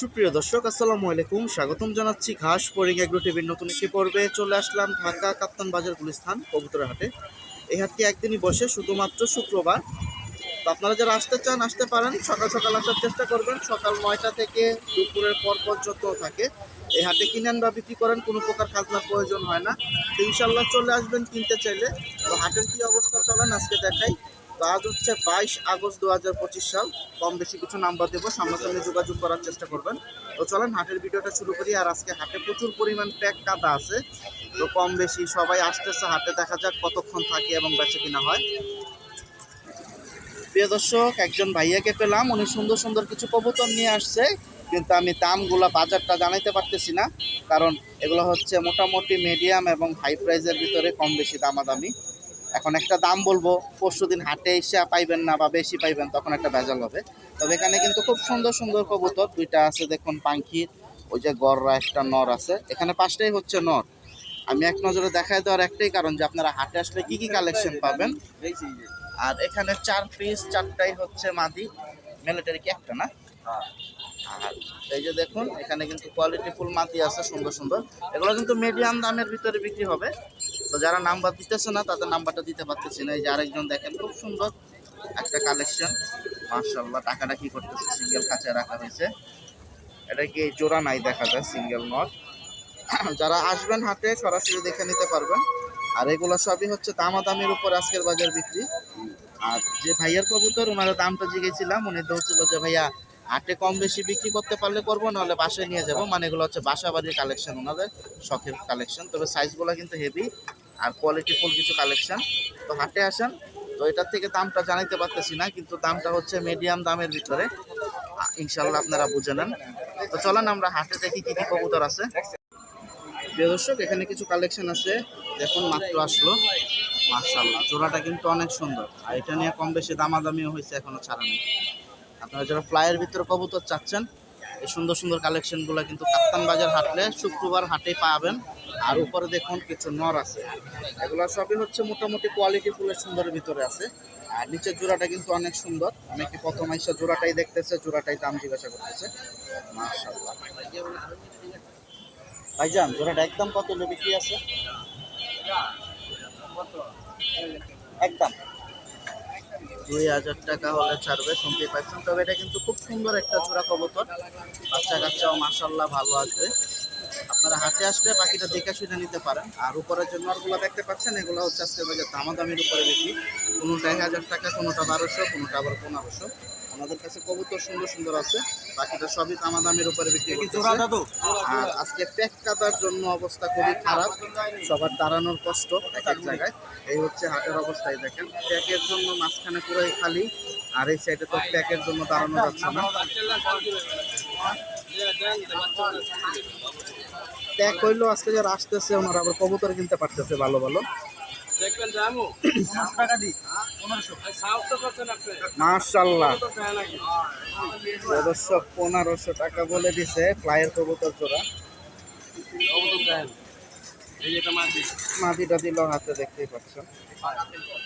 সুপ্রিয় দর্শক, আসসালামু আলাইকুম। স্বাগতম জানাচ্ছি ঘাস পোরিং এগ্রো টিভির নতুন একটি পর্বে। চলে আসলাম ঢাকা কাপ্তান বাজার গুলিস্থান কবুতরের হাটে। এই হাটটি একদিনই বসে, শুধুমাত্র শুক্রবার। তো আপনারা যারা আসতে চান, আসতে পারেন। সকাল সকাল আসার চেষ্টা করবেন। সকাল নয়টা থেকে দুপুরের পর পর্যন্ত থাকে। এই হাটে কিনেন বা বিক্রি করেন, কোনো প্রকার খাজনার প্রয়োজন হয় না। তো ইনশাল্লাহ চলে আসবেন কিনতে চাইলে। তো হাটের কী অবস্থা চলেন, আজকে দেখাই। তো আজ হচ্ছে বাইশ আগস্ট দু হাজার পঁচিশ সাল। কম বেশি কিছু নাম্বার দেবো, সামনাসামনি যোগাযোগ করার চেষ্টা করবেন। তো চলেন, হাটের ভিডিওটা শুরু করি। আর আজকে হাটে প্রচুর পরিমাণ প্যাক কাদা আছে। তো কম বেশি সবাই আসতেছে, হাটে দেখা যাক কতক্ষণ থাকে এবং বেঁচে কিনা হয়। প্রিয় দর্শক, একজন ভাইয়াকে পেলাম। উনি সুন্দর সুন্দর কিছু কবুতর নিয়ে আসছে, কিন্তু আমি দামগুলো, বাজারটা জানাইতে পারতেছি না। কারণ এগুলো হচ্ছে মোটামুটি মিডিয়াম এবং হাই প্রাইসের ভিতরে কম বেশি দামাদামি। এখন একটা দাম বলব, পরশু দিন হাটে এসে পাইবেন না বা বেশি পাইবেন, তখন একটা ভেজাল হবে। তবে এখানে কিন্তু খুব সুন্দর সুন্দর কবুতর, দুইটা আছে দেখুন পাঙ্খির ওই যে গররা একটা নর আছে। এখানে পাঁচটাই হচ্ছে নর। আমি এক নজরে দেখাই দেওয়ার একটাই কারণ যে আপনারা হাটে আসলে কি কি কালেকশন পাবেন। আর এখানে চার পিস চারটাই হচ্ছে মাদি মিলিটারি কি একটা না? আর এই যে দেখুন, এখানে কিন্তু কোয়ালিটি ফুল মাটি আছে, সুন্দর সুন্দর। এগুলো কিন্তু মিডিয়াম দামের ভিতরে বিক্রি হবে। তো যারা নাম্বার দিতেছে না, তাদের নাম্বারটা দিতে পারতেছি না। এই যে আরেকজন দেখেন, খুব সুন্দর একটা কালেকশন মার্শাল্লাহ টাকাটা কি করতেছে? সিঙ্গেল খাঁচায় রাখা হয়েছে। এটা কি জোড়া? নাই, দেখা যায় সিঙ্গেল নট যারা আসবেন হাটে, সরাসরি দেখে নিতে পারবেন। আর এগুলো সবই হচ্ছে দামাদামির উপর আজকের বাজার বিক্রি। আর যে ভাইয়ার কবুতর ওনার দামটা জিগেছিলাম। উনি বলছিল যে, ভাইয়া, হাটে কম বেশি বিক্রি করতে পারলে করব, নাহলে বাসায় নিয়ে যাব। মানে এগুলো হচ্ছে বাসা বাড়ির কালেকশন ওনাদের শখের কালেকশন তবে সাইজগুলো কিন্তু হেভি আর কোয়ালিটি ফুল কিছু কালেকশন তো হাটে আসেন, তো এটার থেকে দামটা জানাইতে পারতেছি না, কিন্তু দামটা হচ্ছে মিডিয়াম দামের ভিতরে। ইনশাল্লাহ আপনারা বুঝে নেন। তো চলেন আমরা হাটে দেখি কি কি কবুতর আছে। প্রিয় দর্শক, এখানে কিছু কালেকশন আছে। দেখুন, মাত্র আসলো। মার্শাল্লাহ জোড়াটা কিন্তু অনেক সুন্দর। আর এটা নিয়ে কম বেশি দামাদামিও হয়েছে, এখনও ছাড়া নেই। আপনারা যারা ফ্লাইয়ের ভিতরে কবুতর চাচ্ছেন, এই সুন্দর সুন্দর কালেকশনগুলো কিন্তু কাপ্তান বাজার হাটলে শুক্রবার হাটেই পাবেন। আর উপরে দেখুন কিছু নর আছে। এগুলো সবই হচ্ছে মোটামুটি কোয়ালিটি ফুলের সুন্দরের ভিতরে আছে। আর নিচের জোড়াটা কিন্তু অনেক সুন্দর। অনেকে প্রথম আইসা জোড়াটাই দেখতেছে জোড়াটাই দাম জিজ্ঞাসা করতেছে। মার্শাল্লাহ ভাইজান, জোড়াটা একদম কত হলে? বিক্রি আছে? একদম। দুই হাজার টাকা হলে ছাড়বে শুনতে পাচ্ছেন তবে এটা কিন্তু খুব সুন্দর একটা জোড়া কবুতর। বাচ্চা কাচ্চাও মাসাল্লাহ ভালো আসবে। আপনারা হাটে আসলে বাকিটা দেখে শুনে নিতে পারেন। আর উপরের যে নরগুলো দেখতে পাচ্ছেন এগুলো হচ্ছে আজকে বাজার দামা দামের উপরে বেশি। কোনোটা এক হাজার টাকা কোনোটা বারোশো কোনোটা আবার পনেরোশো। আমাদের কাছে কবুতর সুন্দর সুন্দর আছে। বাকিটা সবই দামাদামির উপরে বিক্রি আর আজকে প্যাক কাটার জন্য অবস্থা খুবই খারাপ। সবার দাঁড়ানোর কষ্ট এক এক জায়গায়। এই হচ্ছে হাটের অবস্থায় দেখেন। প্যাকের জন্য মাঝখানে পুরোই খালি। আর এই সাইডে তো প্যাকের জন্য দাঁড়ানো যাচ্ছে না। প্যাক হইল আজকে যারা আসতেছে ওনারা আবার কবুতর কিনতে পারতেছে ভালো ভালো। দিই পনেরোশো। মার্শাল্লাহ টাকা বলে দিছে ফ্লাইয়ের কবুতর দিল হাতে দেখতেই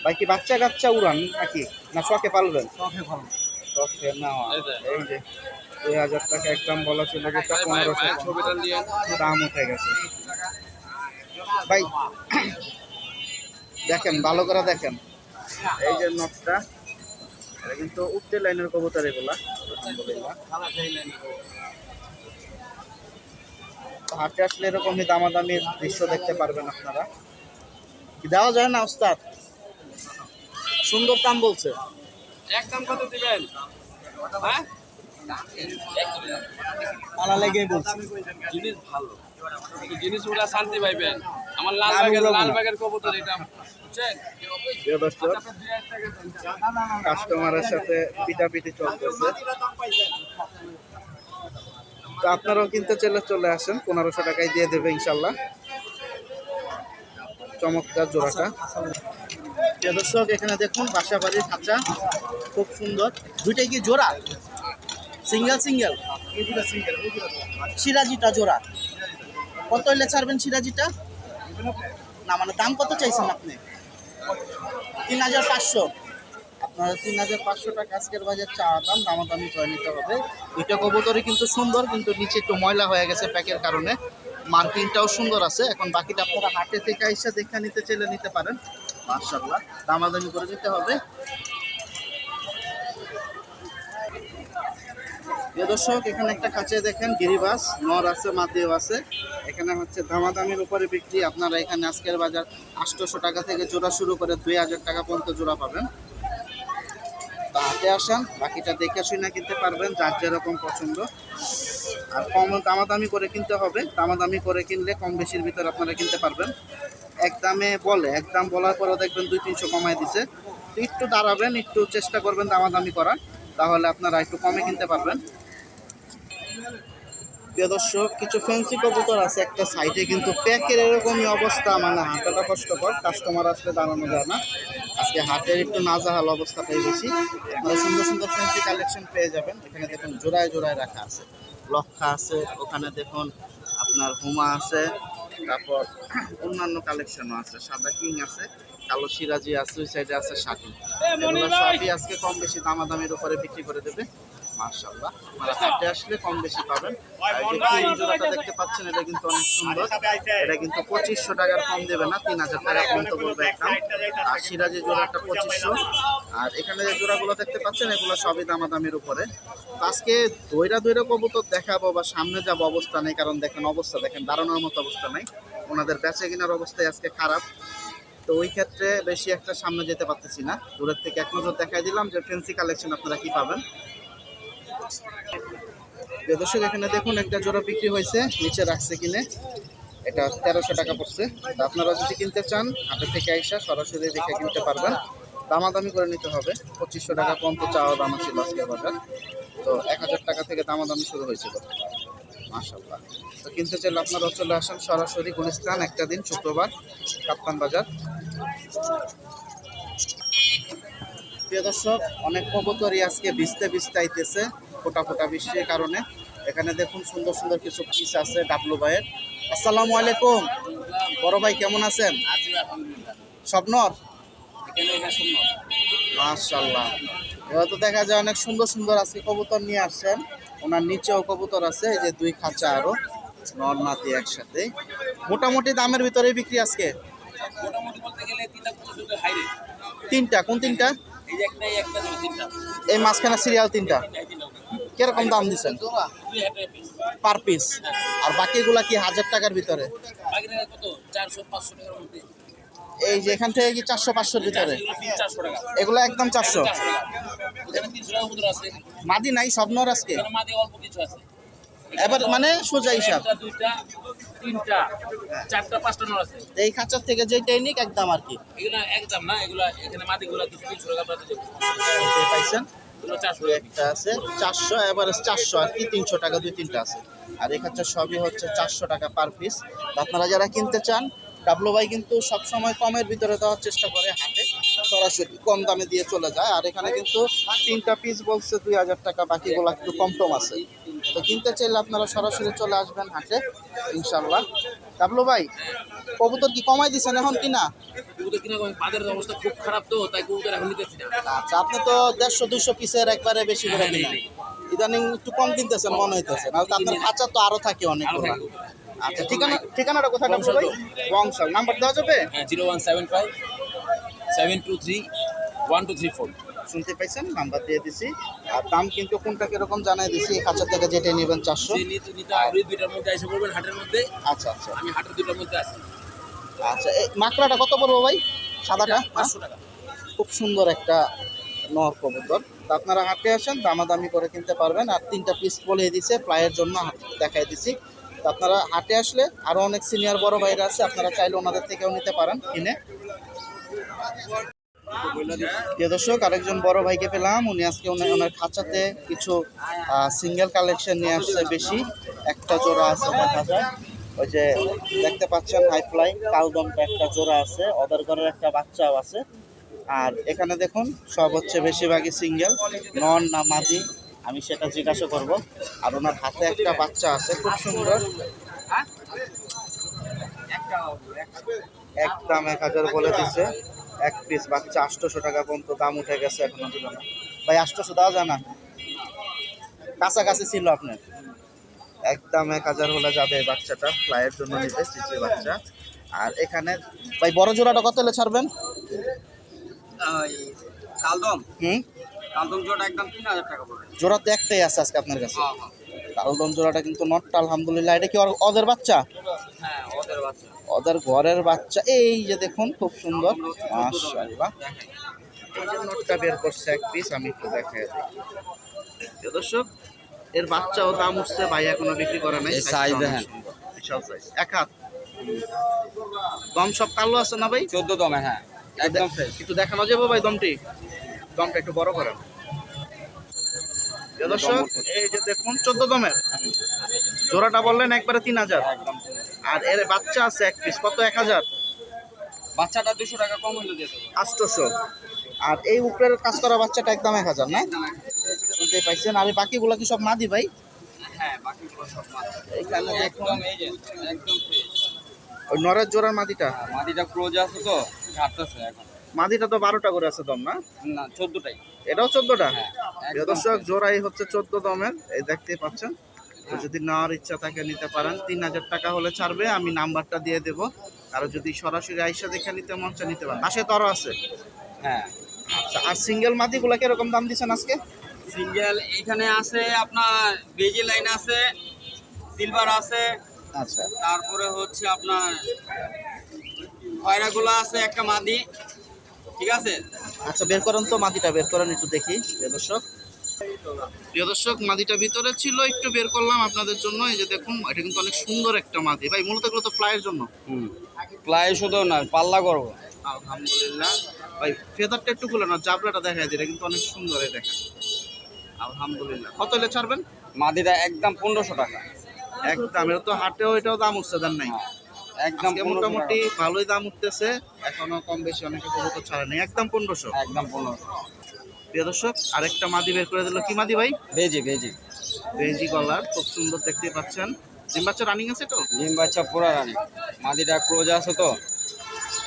বাকি বাচ্চা কাচ্চা উড়ান নাকি? না শখে পালবেন? শখে ভালো শখে না এই যে। এই দুই হাজার টাকা একদম বলা ছিল যেটা পনেরোশো দাম উঠে গেছে। ভাই দেখেন ভালো করে দেখেন। এই যে নটটা এটা কিন্তু উঠতে লাইনের কবুতর এগুলা। হাটে আসলে এরকমই দামাদামির দৃশ্য দেখতে পারবেন আপনারা। কি দেওয়া যায় না ওস্তাদ? সুন্দর দাম বলছে। একদম কত দিবেন? হ্যাঁ? পালা লেগেই বলছি। জিনিস ভালো। কিন্তু জিনিস ওরা শান্তি পাইবেন আমার লাল বাগের লাল বাগের কবুতর এটা কাস্টমারের সাথে পিটাপিটি চলতেছে। তো আপনারাও কিনতে চলে চলে আসেন পনেরোশো টাকায় দিয়ে দেবে ইনশাল্লাহ। চমৎকার জোড়াটা। দর্শক এখানে দেখুন বাসা বাড়ির খাঁচা খুব সুন্দর। দুইটাই কি জোড়া? সিঙ্গেল সিঙ্গেল সিরাজিটা জোড়া। কত হইলে ছাড়বেন সিরাজিটা? না মানে দাম কত চাইছেন আপনি? তিন হাজার পাঁচশো। আপনারা তিন হাজার পাঁচশো টাকা আজকের বাজার চা দাম দামাদামি করে নিতে হবে। দুইটা কবুতরই কিন্তু সুন্দর কিন্তু নিচে একটু ময়লা হয়ে গেছে প্যাকের কারণে। মার্কিংটাও সুন্দর আছে। এখন বাকিটা আপনারা হাটে থেকে এসে দেখে নিতে চাইলে নিতে পারেন। মার্শাল্লাহ দামাদামি করে নিতে হবে। প্রিয় দর্শক, এখানে একটা কাছে দেখেন, গিরিবাস নর আছে মাদিও আছে। এখানে হচ্ছে দামাদামির উপরে বিক্রি। আপনারা এখানে আজকের বাজার আটশোশো টাকা থেকে জোড়া শুরু করে দুই হাজার টাকা পর্যন্ত জোড়া পাবেন। তা হাতে আসেন, বাকিটা দেখে শুনে কিনতে পারবেন, যার যেরকম পছন্দ। আর কম দামাদামি করে কিনতে হবে। দামাদামি করে কিনলে কম বেশির ভিতরে আপনারা কিনতে পারবেন। এক দামে বলে, এক দাম বলার পরেও দেখবেন দুই তিনশো কমায় দিছে। একটু দাঁড়াবেন, একটু চেষ্টা করবেন দামাদামি করার। তাহলে আপনারা একটু কমে কিনতে পারবেন। দর্শক, কিছু ফ্যান্সি কবুতর আছে একটা সাইডে কিন্তু প্যাকের এরকমই অবস্থা মানে হাঁটাটা কষ্টকর কাস্টমার আসলে দাঁড়ানো যায় না। আজকে হাটের একটু নাজাহাল অবস্থাটাই বেশি আপনারা সুন্দর সুন্দর ফ্যান্সি কালেকশন পেয়ে যাবেন। এখানে দেখুন, জোড়ায় জোড়ায় রাখা আছে। লক্ষা আছে, ওখানে দেখুন আপনার হুমা আছে, তারপর অন্যান্য কালেকশনও আছে, সাদা কিং আছে। কালো সিরাজি আছে ওই সাইডে আছে এগুলো সবই আজকে কম বেশি দামাদামির উপরে বিক্রি করে দেবে। মার্শাল্লাহ আপনারা হাটে আসলে কম বেশি পাবেন। জোড়াটা দেখতে পাচ্ছেন এটা কিন্তু অনেক সুন্দর। এটা কিন্তু পঁচিশশো টাকার কম দেবে না তিন হাজার টাকা পর্যন্ত বলবে একদম আর সিরাজি জোড়াটা পঁচিশশো। আর এখানে যে জোড়াগুলো দেখতে পাচ্ছেন এগুলো সবই দামাদামির উপরে। আজকে কবুতর দেখাবো বা সামনে যাব অবস্থা নেই কারণ দেখেন অবস্থা দেখেন দাঁড়ানোর মতো অবস্থা নাই। ওনাদের বেচে কেনার অবস্থায় আজকে খারাপ। তো ওই ক্ষেত্রে বেশি একটা সামনে যেতে পারতেছি না। দূরের থেকে এক নজর দেখাই দিলাম যে ফেন্সি কালেকশন আপনারা কি পাবেন। দর্শক, এখানে দেখুন একটা জোড়া বিক্রি হয়েছে, নিচে রাখছে কিনে। এটা তেরোশো টাকা পড়ছে। তা আপনারা যদি কিনতে চান, হাটে থেকে আইসা সরাসরি দেখে কিনতে পারবেন। দামাদামি করে নিতে হবে। পঁচিশশো টাকা পর্যন্ত চাওয়া দাম আছে বাজার। তো এক হাজার টাকা থেকে দামাদামি শুরু হয়েছিল মাশাল্লাহ তো কিনতে চাইলে আপনারা চলে আসেন সরাসরি গুলিস্তান, একটা দিন, শুক্রবার, কাপ্তান বাজার। প্রিয় দর্শক, অনেক কবুতরই আজকে ভিজতে ভিজতে আইতেছে, ফোটা ফোটা বৃষ্টির কারণে। এখানে দেখুন সুন্দর সুন্দর কিছু পিস আছে ডাবলু ভাইয়ের। আসসালামু আলাইকুম। বড় ভাই, কেমন আছেন? স্বপ্নর? মাশাল্লাহ এবার তো দেখা যায় অনেক সুন্দর সুন্দর আজকে কবুতর নিয়ে আসছেন। ওনার নিচেও কবুতর আছে এই যে দুই খাঁচা আরও নর নাতি একসাথে। মোটামুটি দামের ভিতরে বিক্রি আজকে? তিনটা কোন তিনটা? এই মাঝখানে সিরিয়াল তিনটা। কীরকম দাম দিচ্ছেন? পার পিস আর বাকিগুলা কি হাজার টাকার ভিতরে? এই যে এখান থেকে কি চারশো, পাঁচশোর ভিতরে? এগুলো একদম চারশো। মাদি নাই আজকে? অল্প কিছু আছে এবার মানে সোজা হিসাব। নর এই খাঁচার থেকে যে টেকনিক একদম আর কি। একদম না একটা আছে, চারশো এবারে চারশো, আর কি তিনশো টাকা, দুই তিনটা আছে। আর এই খাঁচা সবই হচ্ছে চারশো টাকা পার পিস আপনারা যারা কিনতে চান ডাবলু ভাই কিন্তু সবসময় কমের ভিতরে দেওয়ার চেষ্টা করে হাটে সরাসরি কম দামে দিয়ে চলে যায়। আর এখানে কিন্তু তিনটা পিস বলছে দুই হাজার টাকা বাকিগুলো একটু কম টম আছে। তো কিনতে চাইলে আপনারা সরাসরি চলে আসবেন হাটে ইনশাল্লাহ ডাবলু ভাই কবুতর কি কমাই দিচ্ছেন এখন কিনা? কবুতর কিনা বাজারের অবস্থা খুব খারাপ তো তাই কবুতর এখন নিতেছি না। আচ্ছা আপনি তো দেড়শো দুশো পিসের একবারে বেশি করে কিনেন। ইদানিং একটু কম কিনতেছেন মনে হইতেছে। আপনার খাঁচা তো আরও থাকে অনেক। আচ্ছা ঠিকানা ঠিকানাটা কোথায় ডাবলু ভাই? বংশাল। নাম্বার দেওয়া যাবে? হ্যাঁ zero one seven five seven two three one two three four. শুনতে পাইছেন? নাম্বার দিয়ে দিছি। আর দাম কিন্তু কোনটা কীরকম জানাই দিছি? এই খাঁচা থেকে যেটা নেবেন চারশো। দুইটার মধ্যে এসে পড়বেন হাটের মধ্যে। আচ্ছা আচ্ছা। আমি হাটের দুইটার মধ্যে আছি। আচ্ছা এই মাকড়াটা কত পড়ব ভাই? সাদাটা? পাঁচশো টাকা। খুব সুন্দর একটা নর কবুতর। তো আপনারা হাটে আসেন দামাদামি করে কিনতে পারবেন। আর তিনটা পিস বলে দিছে প্লাইয়ের জন্য দেখাই দিছি। আপনারা হাটে আসলে আরও অনেক সিনিয়র বড় ভাইরা আছে, আপনারা চাইলে ওনাদের থেকেও নিতে পারেন কিনে। দর্শক, আরেকজন বড় ভাইকে পেলাম। উনি আজকে ওনার খাঁচাতে কিছু সিঙ্গেল কালেকশন নিয়ে আসছে বেশি। একটা জোড়া আছে দেখা যায় ওই যে দেখতে পাচ্ছেন হাই ফ্লাই কালদমটা একটা জোড়া আছে, ওদের ঘরের একটা বাচ্চাও আছে। আর এখানে দেখুন, সব হচ্ছে বেশিরভাগই সিঙ্গেল নন না মাদি। আমি সেটা জিজ্ঞাসা করব। আর ওনার হাতে একটা বাচ্চা আছে খুব সুন্দর। এক একদম এক হাজার বলে দিছে। এক পিস বাচ্চা আটশোশো টাকা পর্যন্ত দাম উঠে গেছে এখনও দিল না ভাই আটশোশো দেওয়া যায় না? কাছাকাছি ছিল আপনার? একদম এক হাজার হলে যাবে এই বাচ্চাটা। ফ্লাইয়ের জন্য নিবে চিচি বাচ্চা। আর এখানে ভাই বড় জোড়াটা কত হলে ছাড়বেন? হুম? কালদম জোড়া একদম তিন হাজার টাকা পড়বে। জোড়া তো একটাই আছে আজকে আপনার কাছে? হ্যাঁ হ্যাঁ। কালদম জোড়াটা কিন্তু নটটা আলহামদুলিল্লাহ। এটা কি ওদের বাচ্চা? হ্যাঁ ওদের বাচ্চা। ওদের ঘরের বাচ্চা। এই যে দেখুন খুব সুন্দর। মাশাআল্লাহ। এই বের করছে এক পিস আমি একটু দেখাই দিই। দর্শক এর বাচ্চাও দাম উঠছে ভাই এখনও বিক্রি করে নাই। দেখেন। বিশাল সাইজ এক হাত। দম সব কালো আছে না ভাই? চোদ্দ দমে হ্যাঁ। একদম একটু দেখানো যাবে ভাই দমটি? দমটা একটু বড় করেন। দর্শক এই যে দেখুন চোদ্দ দমের। জোড়াটা বললেন একবারে তিন হাজার। আর এর বাচ্চা আছে এক পিস কত? এক হাজার। বাচ্চাটা দুশো টাকা কম দিয়ে দেবো। আটশোশো। আর এই উপরের কাজ করা বাচ্চাটা একদম এক হাজার না? শুনতে পাইছেন। আর বাকিগুলো কি সব মাদি ভাই? হ্যাঁ দেখুন। ওই নরের জোড়ার মাদিটা। মাটিটা ক্লোজ আছে তো ঘাটতেছে এখন। মাদিটা তো বারোটা করে আছে দম না? না চোদ্দটাই। এটাও চোদ্দটা? হ্যাঁ দর্শক জোড়াই হচ্ছে চোদ্দ দমের এই দেখতে পাচ্ছেন। তো যদি নেওয়ার ইচ্ছা থাকে নিতে পারেন। তিন হাজার টাকা হলে ছাড়বে আমি নাম্বারটা দিয়ে দেবো। আর যদি সরাসরি আইসা দেখে নিতে মন চায় নিতে পারেন। পাশে তো আরও আছে। হ্যাঁ। আচ্ছা আর সিঙ্গেল মাদিগুলো কীরকম দাম দিচ্ছেন আজকে? সিঙ্গেল এখানে আছে আপনার বেজি লাইন আছে সিলভার আছে। আচ্ছা। তারপরে হচ্ছে আপনার খয়রাগুলো আছে একটা মাদি। ঠিক আছে? আচ্ছা বের করেন তো মাটিটা বের করেন একটু দেখি প্রিয় দর্শক। প্রিয় দর্শক মাদিটা ভিতরে ছিল একটু বের করলাম আপনাদের জন্য। এই যে দেখুন এটা কিন্তু অনেক সুন্দর একটা মাদি ভাই মূলত এগুলো তো ফ্লাইয়ের জন্য। হুম। প্লাই শুধু না পাল্লা করব। আলহামদুলিল্লাহ। ভাই ফেদারটা একটু খুলে না জাবলাটা দেখা যায় এটা কিন্তু অনেক সুন্দর দেখেন। আলহামদুলিল্লাহ। কত হলে ছাড়বেন? মাদিটা একদম পনেরোশো টাকা। একদম এটা তো হাটেও এটাও দাম উঠছে দেন নাই। হ্যাঁ, একদম মোটামুটি ভালোই দাম উঠতেছে। এখনও কম বেশি অনেকে কবুতর ছাড়ে নেই। একদম পনেরোশো। একদম পনেরোশো। প্রিয় দর্শক আরেকটা মাদি বের করে দিল। কি মাদি ভাই? বেজি বেজি। বেঞ্জি গলার খুব সুন্দর দেখতে পাচ্ছেন। ডিম বাচ্চা রানিং আছে তো? ডিম বাচ্চা পুরা রানি মাদিটা ক্লোজ আছে তো?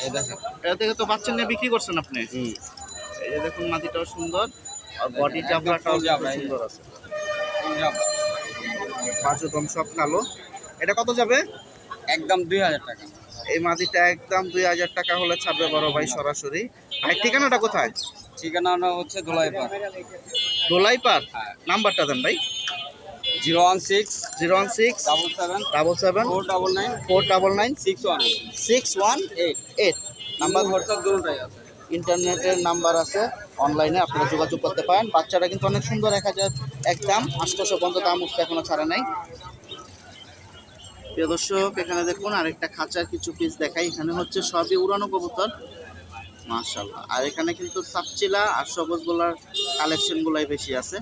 এই দেখেন। এটা থেকে তো বাচ্চা নিয়ে বিক্রি করছেন আপনি? হুম। এই যে দেখুন মাদিটাও সুন্দর। আর বডি যে। সুন্দর আছে। পাঁচদম সব কালো। এটা কত যাবে? একদম দুই হাজার টাকা। এই মাদিটা একদম দুই হাজার টাকা হলে ছাড়বে বড় ভাই সরাসরি। ভাই ঠিকানাটা কোথায়? ঠিকানাটা হচ্ছে ধুলাইপাড় দোলাই পার হ্যাঁ। নাম্বারটা দেন ভাই। Zero one six zero one six double seven double seven four double nine four double nine six one six one eight. Eight. Number? Number WhatsApp দুটোটাই আছে। ইন্টারনেটের নাম্বার আছে। অনলাইনে আপনারা যোগাযোগ করতে পারেন। বাচ্চাটা কিন্তু অনেক সুন্দর এক হাজার একদম আটশোশো পর্যন্ত দাম উঠছে এখনও ছাড়া নাই। প্রিয় দর্শক, এখানে দেখুন আরেকটা খাঁচার কিছু পিস দেখাই। এখানে হচ্ছে সবই উড়ানো কবুতর। মার্শাল্লাহ আর এখানে কিন্তু সাপচিলা আর সবুজ সবুজগুলার কালেকশনগুলাই বেশি আছে।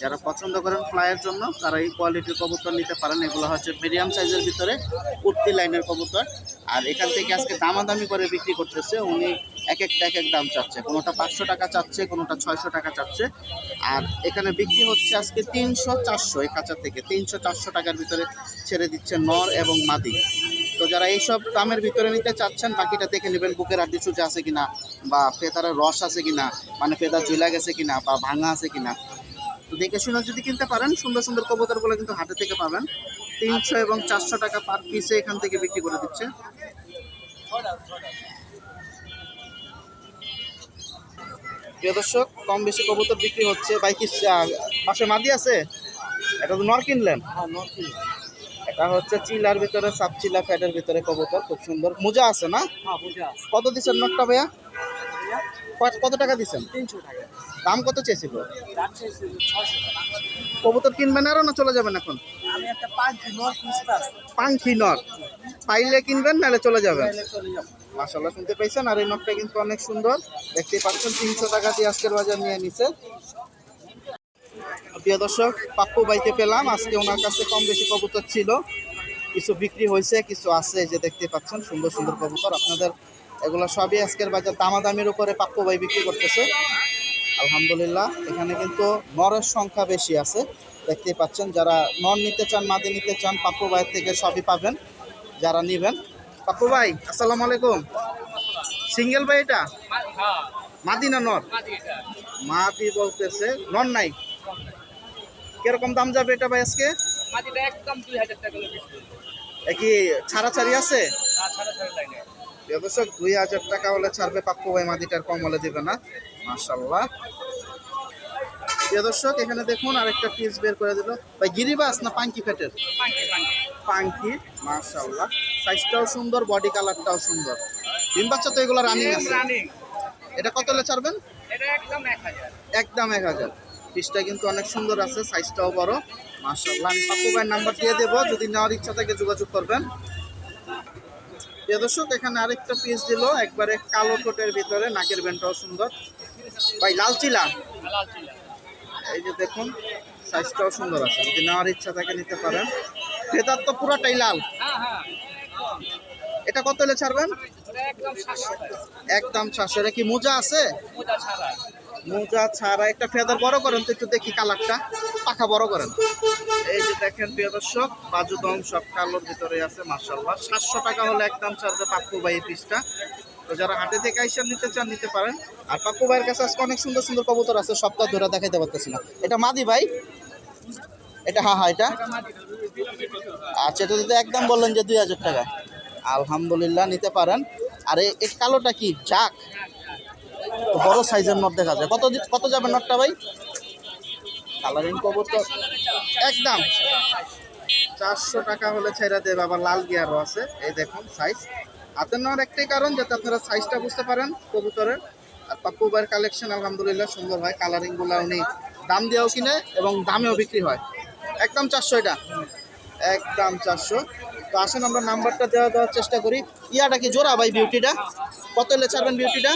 যারা পছন্দ করেন ফ্লাইয়ের জন্য, তারা এই কোয়ালিটির কবুতর নিতে পারেন। এগুলো হচ্ছে মিডিয়াম সাইজের ভিতরে উঠতি লাইনের কবুতর। আর এখান থেকে আজকে দামাদামি করে বিক্রি করতেছে। উনি এক একটা এক এক দাম চাচ্ছে। কোনোটা পাঁচশো টাকা চাচ্ছে, কোনোটা ছয়শো টাকা চাচ্ছে। আর এখানে বিক্রি হচ্ছে আজকে তিনশো চারশো, এই কাঁচা থেকে। তিনশো চারশো টাকার ভিতরে ছেড়ে দিচ্ছে নর এবং মাদি। তো যারা এইসব দামের ভিতরে নিতে চাচ্ছেন, বাকিটা দেখে নেবেন বুকের আড্ডি সুজা আছে কিনা, বা ফেদারের রস আছে কিনা মানে ফেদার ঝুলা গেছে কিনা, বা ভাঙা আছে কিনা। তো দেখে শুনে যদি কিনতে পারেন, সুন্দর সুন্দর কবুতরগুলো কিন্তু হাটে থেকে পাবেন। তিনশো এবং চারশো টাকা পার পিসে এখান থেকে বিক্রি করে দিচ্ছে। প্রিয় দর্শক কম বেশি কবুতর বিক্রি হচ্ছে বাইকি পাশে মাদি আছে? এটা তো নর কিনলেন? এটা হচ্ছে চিলার ভিতরে সাপ চিলা ফ্যাটের ভিতরে কবুতর খুব সুন্দর। মোজা আছে না? কত দিচ্ছেন নটটা ভাইয়া? কত- টাকা দিচ্ছেন? দাম কত চেয়েছিল? কবুতর কিনবেন আরও না চলে যাবেন এখন? নর পাঙ্খি নর। পাইলে কিনবেন নাহলে চলে যাবেন। চলে যাব। মাসাল্লাহ শুনতে পাইছেন? আর এই নটটা কিন্তু অনেক সুন্দর। দেখতে পাচ্ছেন, তিনশো টাকা দিয়ে আজকের বাজার নিয়ে নিছে। প্রিয় দর্শক, পাপ্পু বাইতে পেলাম। আজকে ওনার কাছে কম বেশি কবুতর ছিল। কিছু বিক্রি হয়েছে, কিছু আছে যে দেখতে পাচ্ছেন, সুন্দর সুন্দর কবুতর। আপনাদের এগুলো সবই আজকের বাজার দামাদামির উপরে পাপ্পু ভাই বিক্রি করতেছে। আলহামদুলিল্লাহ, এখানে কিন্তু নরের সংখ্যা বেশি আছে। দেখতে পাচ্ছেন, যারা নর নিতে চান, মাদি নিতে চান, পাপ্পু ভাইয়ের থেকে সবই পাবেন, যারা নিবেন। পাপ্পু ভাই, আসসালামু আলাইকুম। সিঙ্গেল ভাই এটা? মাদি না নর? মাদি বলতেছে, নর নাই? কীরকম দাম যাবে এটা ভাই আজকে? মাটিটা একদম দুই হাজার টাকা করে বিক্রি এ কি ছাড়াছাড়ি আছে দর্শক দুই হাজার টাকা হলে ছাড়বে পাপ্পু ভাই, মাদিটার কম হলে দিবে না। মাশাল্লাহ। প্রিয় দর্শক এখানে দেখুন আরেকটা পিস বের করে দিল। ভাই গিরিবাস না পাঙ্কি ফেটের? পাঙ্কি মাশাল্লাহ সাইজটাও সুন্দর বডি কালারটাও সুন্দর। ডিম বাচ্চা তো এগুলো রানিং আছে। এটা কত হলে ছাড়বেন? একদম এক হাজার। পিসটা কিন্তু অনেক সুন্দর আছে সাইজটাও বড়। মাশাল্লাহ আমি পাপ্পু ভাইয়ের নাম্বার দিয়ে দেবো। যদি নেওয়ার ইচ্ছা থাকে যোগাযোগ করবেন। প্রিয় দর্শক এখানে আরেকটা পিস দিল একবারে কালো কোটের ভিতরে নাকের বেনটাও সুন্দর। ভাই লাল চিলা? লাল চিলা। এই যে দেখুন সাইজটাও সুন্দর আছে। যদি নেওয়ার ইচ্ছা থাকে নিতে পারেন। ফেদার তো পুরাটাই লাল। এটা কত হলে ছাড়বেন? একদম সাতশো। এটা কি মোজা আছে? মোজা ছাড়া একটা ফেদার বড় করেন তো, একটু দেখি কালারটা। পাখা বড় করেন। এই যে দেখেন, প্রিয় দর্শক, বাজু দম সব কালোর ভিতরে আছে মার্শাল্লাহ সাতশো টাকা হলে একদম ছাড়বে পাপ্পু ভাই পিসটা। তো যারা হাটে থেকে আইসা নিতে চান, নিতে পারেন। আর পাপ্পু ভাইয়ের কাছে আজকে অনেক সুন্দর সুন্দর কবুতর আছে সপ্তাহ ধরে দেখাইতে পারতেছি না। এটা মাদি ভাই? এটা, হা হা, এটা? আচ্ছা এটা তো একদম বললেন যে দুই হাজার টাকা। আলহামদুলিল্লাহ, নিতে পারেন। আর এই কালোটা কি? তো বড় সাইজের নট দেখা যায়। কত কত যাবে নটটা ভাই? কালারিং কবুতর। একদম। চারশো টাকা হলে ছেড়ে দেবে, আবার লাল গিয়ারও আছে। এই দেখুন সাইজ হাতে নেওয়ার একটাই কারণ যাতে আপনারা সাইজটা বুঝতে পারেন, কবুতরের। আর পাপ্পু কালেকশন আলহামদুলিল্লাহ, সুন্দর হয় কালারিংগুলো উনি দাম দিয়েও কিনে এবং দামেও বিক্রি হয়। একদম চারশো এটা। একদম চারশো। তো আসেন আমরা নাম্বারটা দেওয়া দেওয়ার চেষ্টা করি। ইয়াটা কি জোড়া ভাই বিউটিটা কত এলে ছাড়বেন বিউটিটা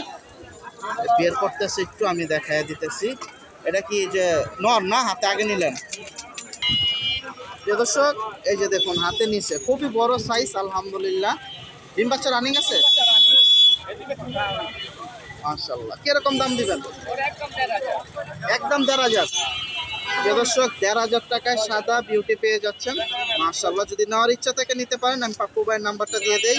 বের করতেছি একটু, আমি দেখাই দিতেছি। এটা কি যে নর না? হাতে আগে নিলেন? দর্শক, এই যে দেখুন, হাতে নিছে। খুবই বড় সাইজ আলহামদুলিল্লাহ। ডিম বাচ্চা রানিং আছে? মাশাল্লাহ কীরকম দাম দিবেন? একদম দেড় হাজার। হাজার দর্শক, দেড় হাজার টাকায় সাদা বিউটি পেয়ে যাচ্ছেন। মাশাল্লাহ যদি নেওয়ার ইচ্ছা থেকে নিতে পারেন। আমি পাপ্পু ভাইয়ের নাম্বারটা দিয়ে দেই।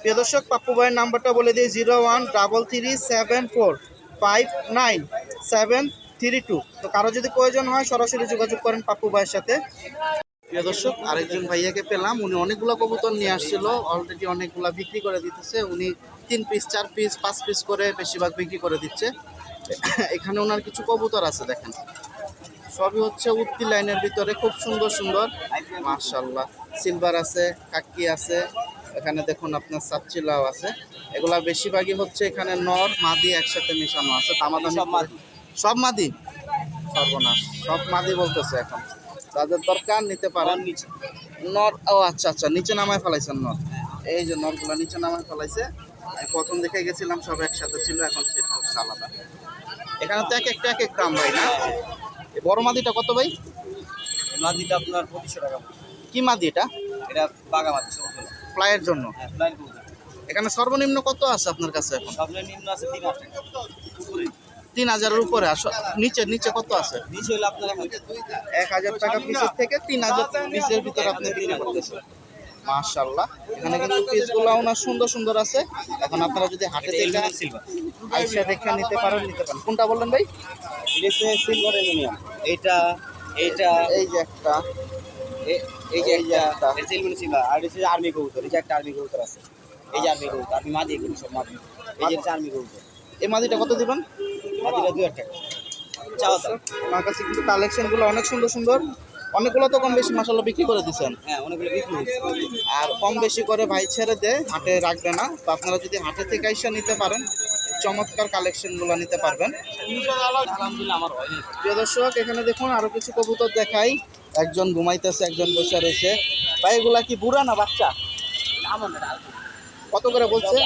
প্রিয় দর্শক, পাপ্পু ভাইয়ের নাম্বারটা বলে দিই, zero one double three seven four five nine seven three two. তো কারও যদি প্রয়োজন হয়, সরাসরি যোগাযোগ করেন পাপ্পু ভাইয়ের সাথে। দর্শক আরেকজন ভাইয়াকে পেলাম। উনি অনেকগুলো কবুতর নিয়ে আসছিল অলরেডি অনেকগুলা বিক্রি করে দিতেছে। উনি তিন পিস চার পিস পাঁচ পিস করে বেশিরভাগ বিক্রি করে দিচ্ছে। এখানে ওনার কিছু কবুতর আছে দেখেন। সবই হচ্ছে উত্তি লাইনের ভিতরে খুব সুন্দর সুন্দর। মার্শাল্লাহ সিলভার আছে কাকি আছে এখানে দেখুন আপনার সাপচিলাও আছে। এগুলা বেশিরভাগই হচ্ছে এখানে নর মাদি একসাথে মিশানো আছে মাদি। সব মাদি। সর্বনাশ সব মাদি বলতেছে এখন। তাদের দরকার নিতে পারেন। নিচে। নর ও আচ্ছা আচ্ছা নিচে নামায় ফেলাইছেন নর। এই যে নরগুলা নিচে নামায় ফেলাইছে। আমি প্রথম দেখে গেছিলাম সব একসাথে ছিল এখন সেট করছে আলাদা। এখানে তো এক একটা এক এক দাম ভাই না? এই বড় মাদিটা কত ভাই? মাদিটা আপনার পঁচিশশো টাকা। কি মাদি এটা? এটা বাগা মাদি ফ্লাইয়ের জন্য। হ্যাঁ এখানে সর্বনিম্ন কত আছে আপনার কাছে এখন? সবগুলো নিম্ন আছে তিন হাজার টাকা। তিন হাজারের উপরে। আর স- নিচে নিচে কত আছে? নিচে হলে আপনার এক হাজার। টাকা পিসের থেকে তিন হাজার পিসের ভিতরে আপনি বিক্রি করতেছেন। মাশাল্লাহ এখানে কিন্তু পিসগুলো ওনার সুন্দর সুন্দর আছে। এখন আপনারা যদি হাটে থেকে সিলভার আইসা দেখে নিতে পারেন নিতে পারেন। কোনটা বললেন ভাই? সিলভার অ্যালুমিনিয়াম এইটা এইটা এই যে একটা। এই যে এই যে একটা। সিলভার সিলভার আর এটা আর্মি কবুতর। এই যে একটা আর্মি কবুতর আছে। এই যে আর্মি কবুতর। আর্মি মাদি এগুলো সব মাদি। এই যে আর্মি কবুতর। এই মাদিটা কত দিবেন? হাজার টাকা। চাওয়া দাম। আমার কাছে কিন্তু কালেকশনগুলো অনেক সুন্দর সুন্দর। অনেকগুলো তো কম বেশি মাসাল্লাহ বিক্রি করে দিচ্ছেন হ্যাঁ অনেকগুলো বিক্রি আর কম বেশি করে ভাই ছেড়ে দেয় হাটে রাখবে না। তো আপনারা যদি হাটে থেকে আইসা নিতে পারেন চমৎকার কালেকশনগুলো নিতে পারবেন। প্রিয় দর্শক এখানে দেখুন আরও কিছু কবুতর দেখাই। একজন ঘুমাইতেছে একজন বসে রয়েছে। ভাই এগুলা কি বুড়া না বাচ্চা? কত করে বলছে?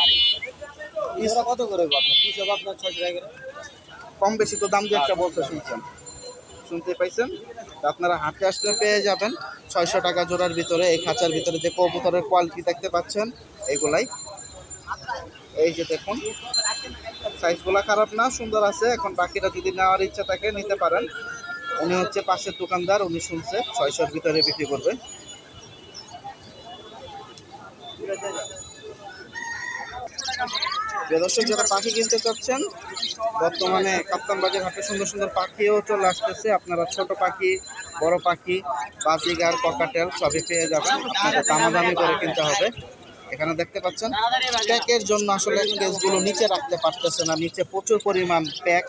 কত করে আপনার? পিস আপনার? টাকা কম বেশি তো দাম দিয়ে একটা বলতে শুনছেন। শুনতে পাইছেন? আপনারা হাটে আসলে পেয়ে যাবেন ছয়শো টাকা জোড়ার ভিতরে, এই খাঁচার ভিতরে যে কবুতরের কোয়ালিটি দেখতে পাচ্ছেন এইগুলাই এই যে দেখুন সাইজগুলা খারাপ না, সুন্দর আছে। এখন বাকিটা যদি নেওয়ার ইচ্ছা থাকে, নিতে পারেন। উনি হচ্ছে পাশের দোকানদার, উনি শুনছে ছয়শোর ভিতরে বিক্রি করবে। প্রিয় দর্শক, যারা পাখি কিনতে চাচ্ছেন, বর্তমানে কাপ্তান বাজার হাটে সুন্দর সুন্দর পাখিও চলে আসতেছে। আপনারা ছোট পাখি, বড় পাখি বাজিগার ককাটেল সবই পেয়ে যাবেন। আপনাকে দামাদামি করে কিনতে হবে। এখানে দেখতে পাচ্ছেন, প্যাকের জন্য আসলে কেসগুলো নিচে রাখতে পারতেছে না। নিচে প্রচুর পরিমাণ প্যাক।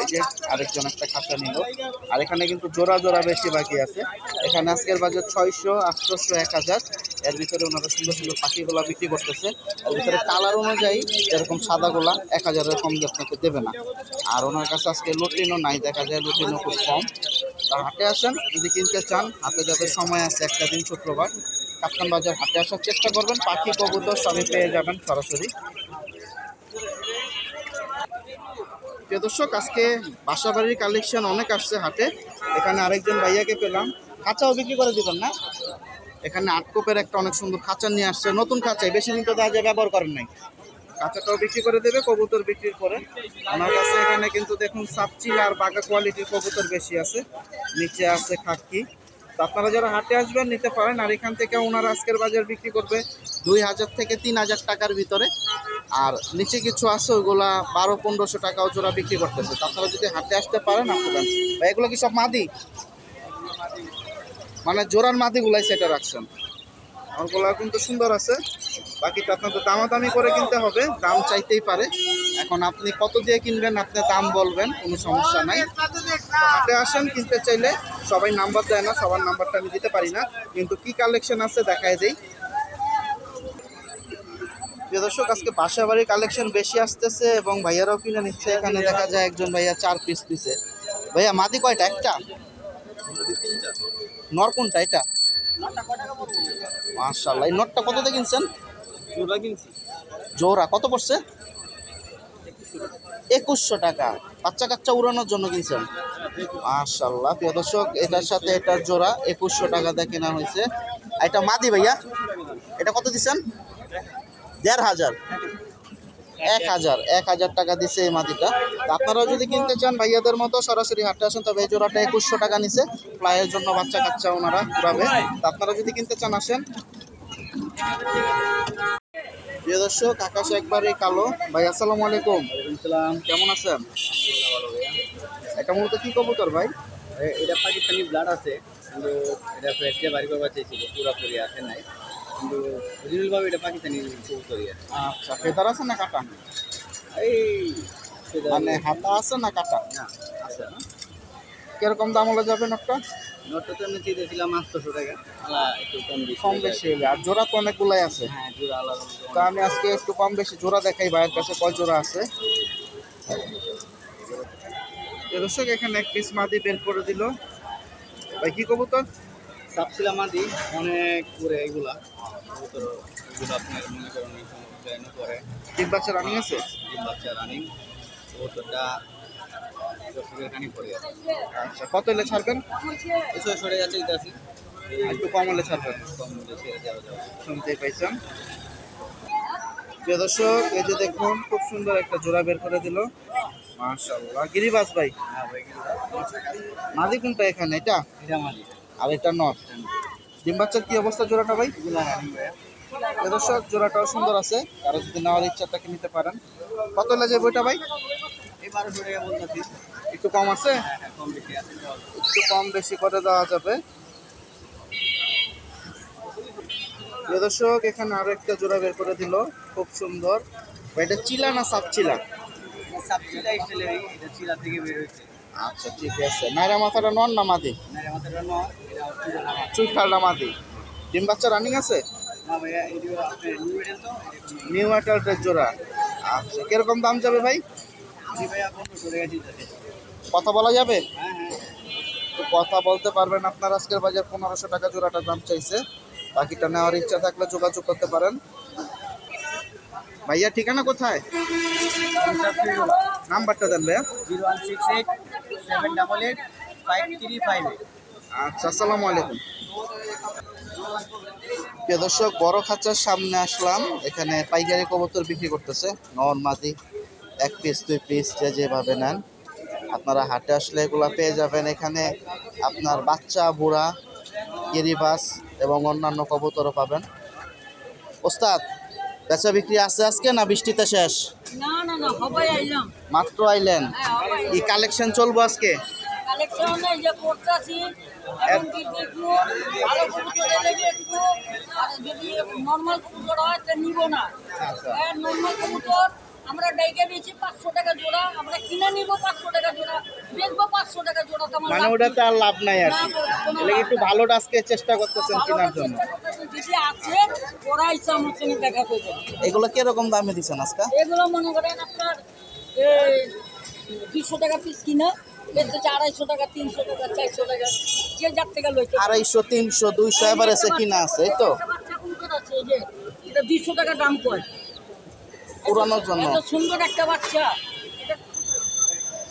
এই যে আরেকজন একটা খাতা নিল। আর এখানে কিন্তু জোড়া জোড়া বেশি বাকি আছে। এখানে আজকের বাজার ছয়শো আটশোশো এক হাজার। এর ভিতরে ওনারা সুন্দর সুন্দর পাখিগুলা বিক্রি করতেছে। এর ভিতরে কালার অনুযায়ী যেরকম সাদাগুলা এক হাজারের কম আপনাকে দেবে না। আর ওনার কাছে আজকে লুটিনও নাই, দেখা যায় লুটিনও খুব কম। তা হাটে আসেন, যদি কিনতে চান, হাতে যাতে সময় আছে একটা দিন শুক্রবার, কাপ্তান বাজার হাটে আসার চেষ্টা করবেন, পাখি, কবুতর সবই পেয়ে যাবেন সরাসরি। প্রিয় দর্শক, আজকে বাসাবাড়ির কালেকশন অনেক আসছে হাটে। এখানে আরেকজন ভাইয়াকে পেলাম। খাঁচাও বিক্রি করে দিবেন না? এখানে আটকোপের একটা অনেক সুন্দর খাঁচা নিয়ে আসছে। নতুন খাঁচায় বেশি দিন তো দেখা ব্যবহার করেন নাই। খাঁচাটাও বিক্রি করে দেবে, কবুতর বিক্রির পরে। আমার কাছে এখানে কিন্তু দেখুন সাপচিল আর বাঘা কোয়ালিটির কবুতর বেশি আছে। নিচে আছে খাকি তো আপনারা যারা হাটে আসবেন, নিতে পারেন। আর এখান থেকে ওনারা আজকের বাজার বিক্রি করবে দুই হাজার থেকে তিন হাজার টাকার ভিতরে। আর নিচে কিছু আছে ওইগুলা বারো, পনেরোশো টাকাও জোড়া বিক্রি করতেছে। আপনারা যদি হাটে আসতে পারেন, আপনারা এগুলো কি সব মাদি? মানে জোড়ার মাদিগুলাই সেটা রাখছেন। ওগুলা কিন্তু সুন্দর আছে। বাকিটা আপনাদের দামাদামি করে কিনতে হবে দাম চাইতেই পারে। এখন আপনি কত দিয়ে কিনবেন আপনি দাম বলবেন কোনো সমস্যা নাই। তো হাটে আসেন কিনতে চাইলে সবাই নাম্বার দেয় না সবার নাম্বারটা আমি দিতে পারি না। কিন্তু কি কালেকশন আছে দেখায় দেই। প্রিয় দর্শক আজকে বাসা বাড়ির কালেকশন বেশি আসতেছে এবং ভাইয়ারাও কিনে নিচ্ছে। এখানে দেখা যায় একজন ভাইয়া চার পিস দিছে ভাইয়া মাদি কয়টা? একটা? নর কোনটা এটা? মাশাল্লাহ এই নটটা কত দিয়ে কিনছেন? জোড়া কিনছি। জোড়া কত পড়ছে? একুশশো টাকা। বাচ্চা কাচ্চা উড়ানোর জন্য কিনছেন? মাশাল্লাহ প্রিয় দর্শক এটার সাথে এটার জোড়া একুশশো টাকা দিয়ে কেনা হয়েছে। এটা মাদি ভাইয়া এটা কত দিচ্ছেন? দেড় হাজার। এক হাজার এক হাজার টাকা দিছে এই মাটিটা। আপনারাও যদি কিনতে চান ভাইয়াদের মতো সরাসরি হাটে আসেন। তবে এই জোড়াটা একুশশো টাকা নিছে। প্লায়ের জন্য বাচ্চা কাচ্চা ওনারা পুরাবে তো আপনারা যদি কিনতে চান আসেন। প্রিয় দর্শক আকাশ একবারে কালো। ভাই আসসালামু আলাইকুম। কেমন আছেন? এটা মূলত কি কবুতর ভাই? এটা পাকিস্তানি ব্লাড আছে। কিন্তু এটা ফ্রেশে বাড়ি করবার চেয়েছিল। পুরোপুরি আসে নাই। কিন্তু অরিজিনালভাবে এটা পাকিস্তানি কবুতরই আচ্ছা ফেদার আছে না কাটা? এই মানে হাতা আছে না কাটা? না আছে না। কীরকম দাম হলে যাবে নটটা নোটটা তো আমি চেয়েছিলাম আটশোশো টাকা। আলা একটু কম বেশি কম বেশি হলে। আর জোড়া তো অনেকগুলাই আছে। হ্যাঁ জোড়া আলাদা তো আমি আজকে একটু কম বেশি জোড়া দেখাই ভাইয়ের কাছে কয় জোড়া আছে। দর্শক এখানে এক পিস মাদি বের করে দিল। ভাই কি কবুতর? সাপসিলা মাদি অনেক করে এগুলা। এগুলো আপনার মনে করেন করে তিন বাচ্চা রানিং আছে? ডিম বাচ্চা রানিং কবুতরটা দর্শকের কানি পড়ে আছে। আচ্ছা কত হলে ছাড়বেন? সরে যাচ্ছে এটা আছে। একটু কম হলে ছাড়বেন? কম ছেড়ে যাবে। শুনতেই পাইছেন। প্রিয় দর্শক এই যে দেখুন খুব সুন্দর একটা জোড়া বের করে দিল। মাশাআল্লাহ। গিরিবাজ ভাই? হ্যাঁ ভাই মাদি কোনটা এখানে? এটা? এটা মাদি আর এটা নট ডিম বাচ্চার কি অবস্থা জোড়াটা ভাই? দর্শক জোড়াটাও সুন্দর আছে। কারও যদি নেওয়ার ইচ্ছা তাকে নিতে পারেন। কত লাগে বইটা ভাই? একটু কম আছে? হ্যাঁ হ্যাঁ একটু কম বেশি করে দেওয়া যাবে। দর্শক এখানে আরও একটা জোড়া বের করে দিল। খুব সুন্দর। এটা চিলা না সাপ চিলা? স্টাইলের এটা চিলা থেকে বের হয়েছে। আচ্ছা ঠিক আছে। নাইরা মাথাটা নন না মাদি? চুইখালটা মাদি। ডিম বাচ্চা রানিং আছে? নিউ অ্যাটাল্টের জোড়া। আচ্ছা কীরকম দাম যাবে ভাই? কথা বলা যাবে? হ্যাঁ হ্যাঁ। তো কথা বলতে পারবেন আপনার আজকের বাজার পনেরোশো টাকা জোড়াটার দাম চাইছে। বাকিটা নেওয়ার ইচ্ছা থাকলে যোগাযোগ করতে পারেন। ভাইয়া ঠিকানা কোথায়? নাম্বারটা দেন ভাইয়া। Zero one six eight seven double eight five three five eight. আচ্ছা আসসালামু আলাইকুম। প্রিয় দর্শক বড় খাঁচার সামনে আসলাম। এখানে পাইকারি কবুতর বিক্রি করতেছে। নন মাদি এক পিস দুই পিস যে যেভাবে নেন। আপনারা হাটে আসলে এগুলা পেয়ে যাবেন। এখানে আপনার বাচ্চা বুড়া গিরিবাস এবং অন্যান্য কবুতরও পাবেন। ওস্তাদ বেচা বিক্রি আছে আজকে না বৃষ্টিতে শেষ? মাত্র আইলেন? হ্যাঁ কি কালেকশন চলবো আজকে? নর্মাল কবুতর হয় নিব না। হ্যাঁ নর্মাল কবুতর আমরা ডাইকে দিয়েছি পাঁচশো টাকা জোড়া আমরা কিনে নিব পাঁচশো টাকা জোড়া বেচবো পাঁচশো টাকা জোড়া তো মানে ওটাতে আর লাভ নাই আর কি। একটু ভালোটা আজকে চেষ্টা করতেছেন ভালো কেনার জন্য। যদি আসে ওরা ইচ্ছা আমার সঙ্গে দেখা করবে এগুলো কীরকম দামে দিচ্ছেন আজকে? এগুলো মনে করেন আপনার দুশো টাকা পিস কিনা আড়াইশো টাকা তিনশো টাকা চারশো টাকা যে যার থেকে লইছে। আড়াইশো তিনশো দুইশো এবার এসে কিনা আছে তো? আছে দুইশো টাকা দাম পড়ে পুরানোর জন্য। সুন্দর একটা বাচ্চা।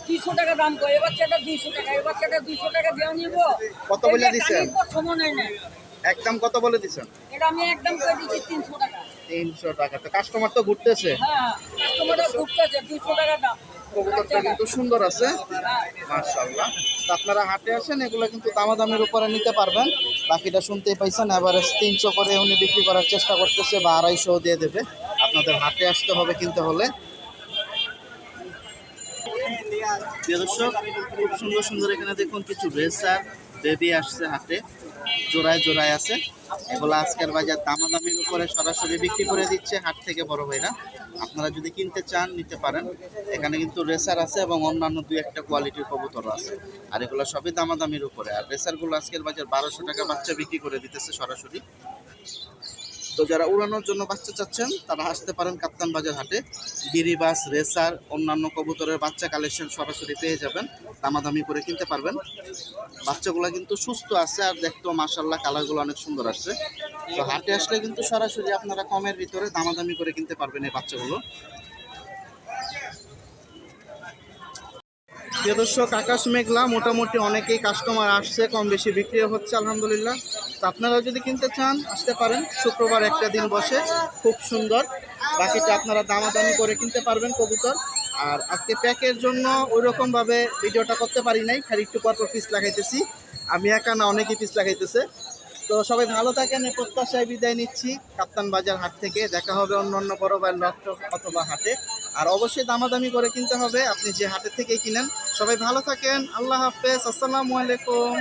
দুইশো টাকা দাম পড়ে এই বাচ্চাটা দুইশো টাকা এই বাচ্চাটা দুইশো টাকা দেওয়া নিব। কত বলে দিছেন? সময় নেই। না একদম কত বলে দিচ্ছেন? এটা আমি একদম করে দিচ্ছি তিনশো টাকা। তিনশো টাকা। তো কাস্টমার তো ঘুরতেছে। হ্যাঁ কাস্টমাররা ঘুরতেছে দুইশো টাকা দাম। কবুতরটা কিন্তু সুন্দর আছে। হ্যাঁ। মার্শাল্লাহ তো আপনারা হাটে আসেন এগুলো কিন্তু দামাদামির উপরে নিতে পারবেন। বাকিটা শুনতেই পাইছেন এভারেজ তিনশো করে উনি বিক্রি করার চেষ্টা করতেছে বা আড়াইশো দিয়ে দেবে। আপনাদের হাটে আসতে হবে কিনতে হলে। দর্শক, খুব সুন্দর সুন্দর এখানে দেখুন কিছু রেসার বেবি আসছে হাটে জোড়ায় জোড়ায় আছে। এগুলো আজকের বাজার দামাদামির উপরে সরাসরি বিক্রি করে দিচ্ছে হাট থেকে বড় ভাইরা। আপনারা যদি কিনতে চান, নিতে পারেন। এখানে কিন্তু রেসার আছে এবং অন্যান্য দুই একটা কোয়ালিটির কবুতরও আছে। আর এগুলো সবই দামাদামির উপরে। আর রেসারগুলো আজকের বাজার বারোশো টাকা বাচ্চা বিক্রি করে দিতেছে সরাসরি। তো যারা উড়ানোর জন্য বাচ্চা চাচ্ছেন, তারা আসতে পারেন কাপ্তান বাজার হাটে। গিরিবাস রেসার, অন্যান্য কবুতরের বাচ্চা কালেকশন সরাসরি পেয়ে যাবেন। দামাদামি করে কিনতে পারবেন। বাচ্চাগুলো কিন্তু সুস্থ আছে আর দেখতেও মাসাল্লাহ কালারগুলো অনেক সুন্দর আসছে। তো হাটে আসলে কিন্তু সরাসরি আপনারা কমের ভিতরে দামাদামি করে কিনতে পারবেন এই বাচ্চাগুলো। প্রিয় আকাশ মেঘলা, মোটামুটি অনেকেই কাস্টমার আসছে কম বেশি বিক্রি হচ্ছে, আলহামদুলিল্লাহ। তো আপনারা যদি কিনতে চান, আসতে পারেন। শুক্রবার একটা দিন বসে, খুব সুন্দর। বাকিটা আপনারা দামাদামি করে কিনতে পারবেন কবুতর। আর আজকে প্যাকের জন্য ওই রকমভাবে ভিডিওটা করতে পারি নাই, খালি একটু পর পিস লাগাইতেছি। আমি একা না, অনেকেই পিস লাগাইতেছে। তো সবাই ভালো থাকেন, এই প্রত্যাশায় বিদায় নিচ্ছি। কাপ্তান বাজার হাট থেকে দেখা হবে অন্য অন্য বড় ভাইয়ের লট অথবা হাটে। আর অবশ্যই দামাদামি করে কিনতে হবে। আপনি যে হাটের থেকে কিনেন, সবাই ভালো থাকেন। আল্লাহ হাফেজ। আসসালামু আলাইকুম।